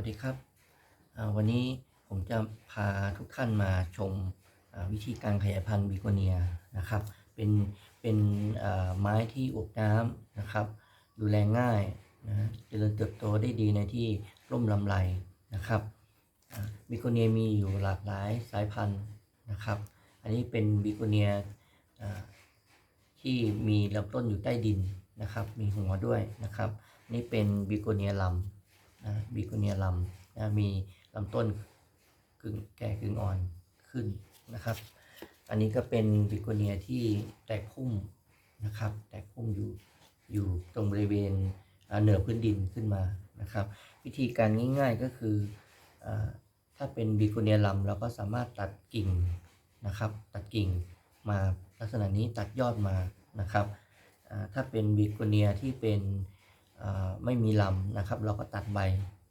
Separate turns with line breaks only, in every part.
วัสดีครับ วันนี้ผมจะพาทุกท่านมาชมวิธีการขยายพันธุ์บีโกเนียนะครับ เป็นเป็นไม้ที่อบน้ำนะครับ ดูแลง่ายนะเจริญเติบโตได้ดีในที่ร่มลำไรนะครับบีโกเนียมีอยู่หลากหลายสายพันธุ์นะครับ อันนี้เป็นบีโกเนียที่มีลำต้นอยู่ใต้ดินนะครับ มีหัวด้วยนะครับ นี่เป็นบีโกเนียลำ นะบิโกเนียลำนะมีลำต้นกึ่งแก่กึ่งอ่อนขึ้นนะครับ อันนี้ก็เป็นบิโกเนียที่แตกพุ่มนะครับ แตกพุ่มอยู่อยู่ตรงบริเวณเหนือพื้นดินขึ้นมานะครับ วิธีการง่ายๆก็คืออถ้าเป็นบิโกเนียลำเราก็สามารถตัดกิ่งนะครับ ตัดกิ่งมาลักษณะนี้ตัดยอดมานะครับถ้าเป็นบิโกเนียที่เป็น ไม่มีลำนะครับ เราก็ตัดใบ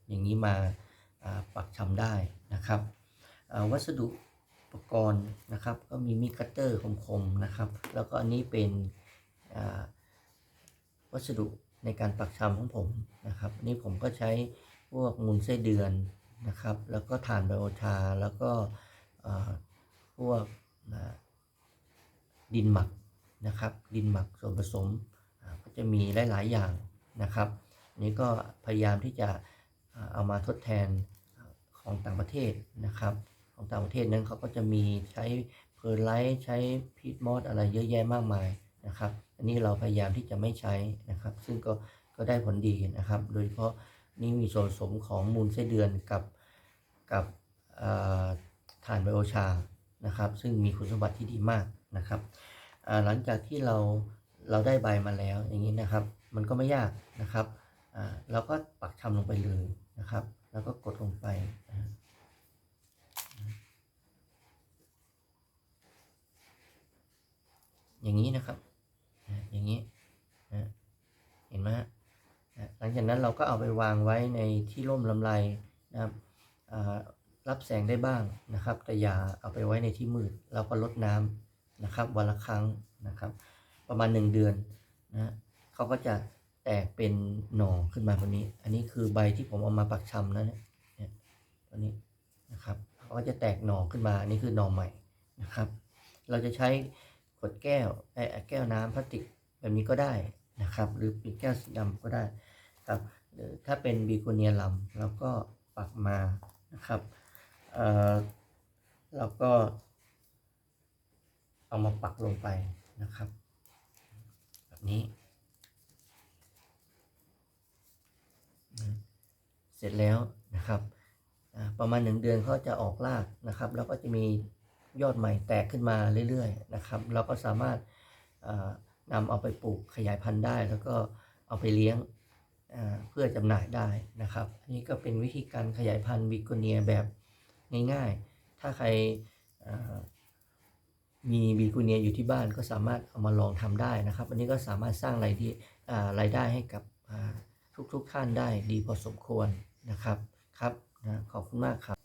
อย่างนี้มาปักชำได้นะครับ วัสดุอุปกรณ์นะครับ ก็มีมีดคัตเตอร์คมๆนะครับ แล้วก็อันนี้เป็นวัสดุในการปักชำของผมนะครับนี่ผมก็ใช้พวกมูลไส้เดือนนะครับ แล้วก็ถ่านไบโอชา แล้วก็พวกดินหมักนะครับ ดินหมักส่วนผสมอ่าก็จะมีหลาย ๆ อย่าง นะครับนี้ก็พยายามที่จะเอามาทดแทนของต่างประเทศนะครับ ของต่างประเทศนั้นเขาก็จะมีใช้เพอร์ไลท์ใช้พีทมอสอะไรเยอะแยะมากมายนะครับ อันนี้เราพยายามที่จะไม่ใช้นะครับ ซึ่งก็ก็ได้ผลดีนะครับ โดยเฉพาะนี่มีส่วนผสมของมูลไส้เดือนกับกับอ่านไบโอชานะครับ ซึ่งมีคุณสมบัติที่ดีมากนะครับหลังจากที่เราเราได้ใบมาแล้วอย่างนี้นะครับ มันก็ไม่ยากนะครับเราก็ปักชำลงไปเลยนะครับ แล้วก็กดลงไปอย่างนี้นะครับ อย่างนี้เห็นไหมหลังจากนั้นเราก็เอาไปวางไว้ในที่ร่มลำไรนะครับรับแสงได้บ้างนะครับ แต่อย่าเอาไปไว้ในที่มืด เราก็ลดน้ำนะครับวันละครั้งนะครับ ประมาณ 1 เดือนนะ เขาก็จะแตกเป็นหน่อขึ้นมาแบบนี้ อันนี้คือใบที่ผมเอามาปักชำนะเนี่ยตัวนี้นะครับเขาก็จะแตกหน่อขึ้นมา อันนี้คือหน่อใหม่นะครับ เราจะใช้ขวดแก้วไอ้แก้วน้ำพลาสติกแบบนี้ก็ได้นะครับ หรือปิดแก้วสีดำก็ได้ครับหรือถ้าเป็นบีโกเนียลำเราก็ปักมานะครับเอ่อเราก็ เอามาปักลงไปนะครับ แบบนี้นะ เสร็จแล้วนะครับประมาณหนึ่งเดือนเขาจะออกรากนะครับ แล้วก็จะมียอดใหม่แตกขึ้นมาเรื่อยๆนะครับ เราก็สามารถอ่านำเอาไปปลูกขยายพันธุ์ได้ แล้วก็เอาไปเลี้ยงเพื่อจำหน่ายได้นะครับอันนี้ก็เป็นวิธีการขยายพันธุ์บิโกเนียแบบง่ายๆ ถ้าใครมีบีกูเนียอยู่ที่บ้านก็สามารถเอามาลองทำได้นะครับ อันนี้ก็สามารถสร้างรายที่อ่ารายได้ให้กับทุกๆท่านได้ดีพอสมควร นะครับครับนะขอบคุณมากครับ